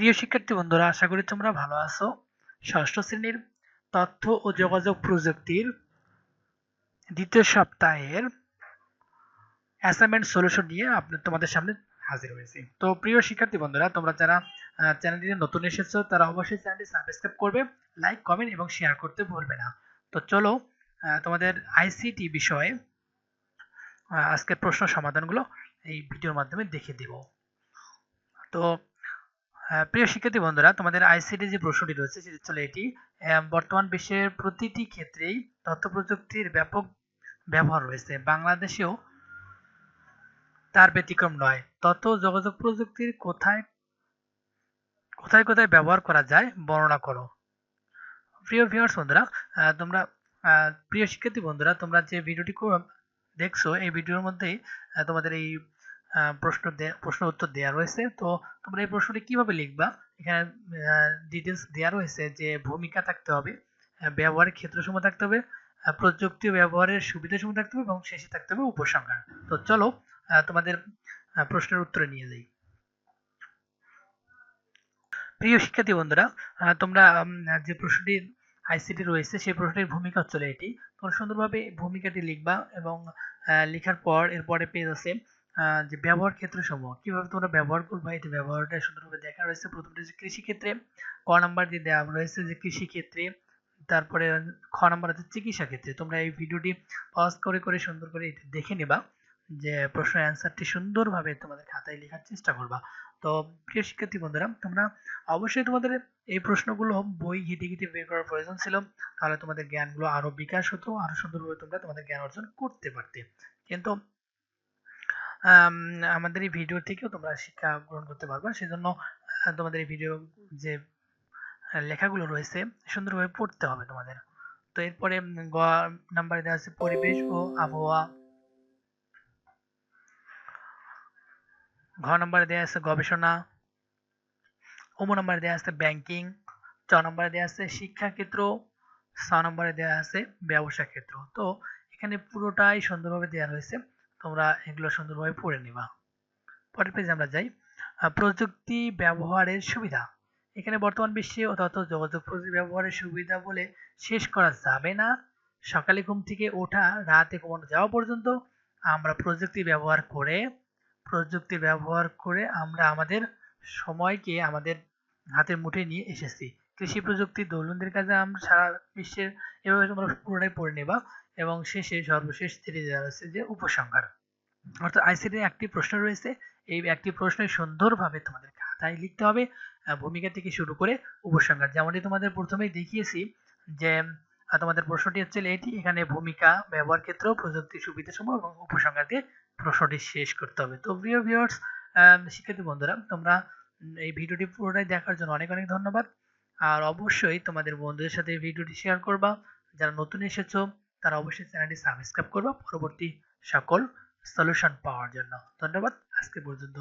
প্রিয় শিক্ষার্থী বন্ধুরা, আশা করি তোমরা ভালো আছো। ষষ্ঠ শ্রেণির তথ্য ও যোগাযোগ প্রযুক্তির দ্বিতীয় সপ্তাহের অ্যাসাইনমেন্ট সলিউশন নিয়ে আপনার তোমাদের সামনে হাজির হয়েছি। তো প্রিয় শিক্ষার্থী বন্ধুরা, তোমরা যারা চ্যানেলটিতে নতুন এসেছ, তারা অবশ্যই চ্যানেলটি সাবস্ক্রাইব করবে লাইক কমেন্ট এবং শেয়ার করতে ভুলবে না। তো চলো তোমাদের আইসিটি বিষয়ে আজকের প্রশ্ন সমাধানগুলো এই ভিডিওর মাধ্যমে দেখে দেব। তো প্রিয় শিক্ষার্থী বন্ধুরা, তোমাদের আইসিটি যে প্রশ্নটি রয়েছে, সেটি চলে এটি। বর্তমান বিশ্বের প্রতিটি ক্ষেত্রেই তথ্য প্রযুক্তির ব্যাপক ব্যবহার রয়েছে। বাংলাদেশেও তার ব্যতিক্রম নয়। তথ্য যোগাযোগ প্রযুক্তির কোথায় কোথায় কোথায় ব্যবহার করা যায়, বর্ণনা করো। প্রিয় ভিউয়ার্স বন্ধুরা তোমরা প্রিয় শিক্ষার্থী বন্ধুরা, তোমরা যে ভিডিওটি দেখছ, এই ভিডিওর মধ্যেই তোমাদের এই প্রশ্ন প্রশ্ন উত্তর দেওয়া রয়েছে। তো তোমরা এই প্রশ্নটি কীভাবে লিখবা? এখানে ডিটেলস দেওয়া রয়েছে যে ভূমিকা থাকতে হবে ব্যবহারের ক্ষেত্রসমূহ থাকতে হবে প্রযুক্তি ব্যবহারের সুবিধাসমূহ থাকতে হবে এবং শেষে থাকতে হবে উপসংহার। তো চলো তোমাদের প্রশ্নের উত্তরে নিয়ে যাই। প্রিয় শিক্ষার্থী বন্ধুরা তোমরা যে প্রশ্নটি আইসিটি রয়েছে, সেই প্রশ্নের ভূমিকা চলে এটি। তোমরা সুন্দরভাবে ভূমিকাটি লিখবা এবং লেখার পর, এরপরে পেজ আছে যে ব্যবহার ক্ষেত্র সমূহ কীভাবে তোমরা ব্যবহার করবে, এটি ব্যবহারটা সুন্দরভাবে দেখা রয়েছে। প্রথমটা যে কৃষি ক্ষেত্রে ক নাম্বার দিয়ে দেওয়া রয়েছে যে কৃষি ক্ষেত্রে তারপরে খ নাম্বার আছে চিকিৎসা ক্ষেত্রে তোমরা এই ভিডিওটি পজ করে করে, সুন্দর করে দেখে নেবা, যে প্রশ্নের অ্যান্সারটি সুন্দরভাবে তোমাদের খাতায় লেখার চেষ্টা করবা। তো, প্রিয় শিক্ষার্থী বন্ধুরা, তোমরা অবশ্যই তোমাদের এই প্রশ্নগুলো বই ঘেটে ঘেটে বের করার প্রয়োজন ছিল, তাহলে তোমাদের জ্ঞানগুলো আরও বিকাশ হতো, আরও সুন্দরভাবে তোমরা তোমাদের জ্ঞান অর্জন করতে পারতে। কিন্তু আমাদের এই ভিডিও থেকেও তোমরা শিক্ষা গ্রহণ করতে পারবা। সেজন্য তোমাদের এই ভিডিও যে লেখাগুলো রয়েছে, সুন্দরভাবে পড়তে হবে তোমাদের। তো এরপরে গ নাম্বারে দেওয়া আছে, পরিবেশ ও আবহাওয়া। ঘ নম্বরে দেওয়া আছে, গবেষণা। অম নম্বরে দেওয়া আছে ব্যাংকিং চ নম্বরে দেওয়া আছে শিক্ষা ক্ষেত্র ছ নম্বরে দেওয়া আছে, ব্যবসা ক্ষেত্র। তো, এখানে পুরোটাই সুন্দরভাবে দেওয়া রয়েছে। তোমরা এগুলো সুন্দরভাবে পড়ে নিবা। পরের পেজে আমরা যাই। প্রযুক্তি ব্যবহারের সুবিধা। এখানে বর্তমান বিশ্বে তথ্য যোগাযোগ প্রযুক্তি ব্যবহারের সুবিধা বলে শেষ করা যাবে না। সকালে ঘুম থেকে ওঠা, রাতে ঘুমানো যাওয়া পর্যন্ত আমরা প্রযুক্তি ব্যবহার করে, প্রযুক্তি ব্যবহার করে আমরা আমাদের সময়কে আমাদের হাতের মুঠে নিয়ে এসেছি। কৃষি প্রযুক্তি দৈনন্দিন কাজে আমরা সারা বিশ্বের এভাবে তোমরা পুরোটাই পড়ে নেবা এবং শেষে সর্বশেষ স্থিরে দেওয়া রয়েছে যে উপসংহার। অর্থাৎ আইসিটির একটি প্রশ্ন রয়েছে, এই একটি প্রশ্ন সুন্দরভাবে তোমাদের খাতায় লিখতে হবে ভূমিকা থেকে শুরু করে উপসংহার। যেমনটি তোমাদের প্রথমেই দেখিয়েছি যে তোমাদের প্রশ্নটি হচ্ছে এটি এখানে ভূমিকা, ব্যবহার ক্ষেত্র, প্রযুক্তি, সুবিধা সমূহ এবং উপসংহার দিয়ে প্রশ্নটি শেষ করতে হবে। তো প্রিয় ভিউয়ার্স শিক্ষার্থী বন্ধুরা, তোমরা এই ভিডিওটি পুরোটাই দেখার জন্য অনেক অনেক ধন্যবাদ। আর অবশ্যই তোমাদের বন্ধুদের সাথে ভিডিওটি শেয়ার করবা। যারা নতুন এসেছ, তারা অবশ্যই চ্যানেলটি সাবস্ক্রাইব করবা। পরবর্তী সকল সলিউশন পাওয়ার জন্য। ধন্যবাদ। আজকে পর্যন্ত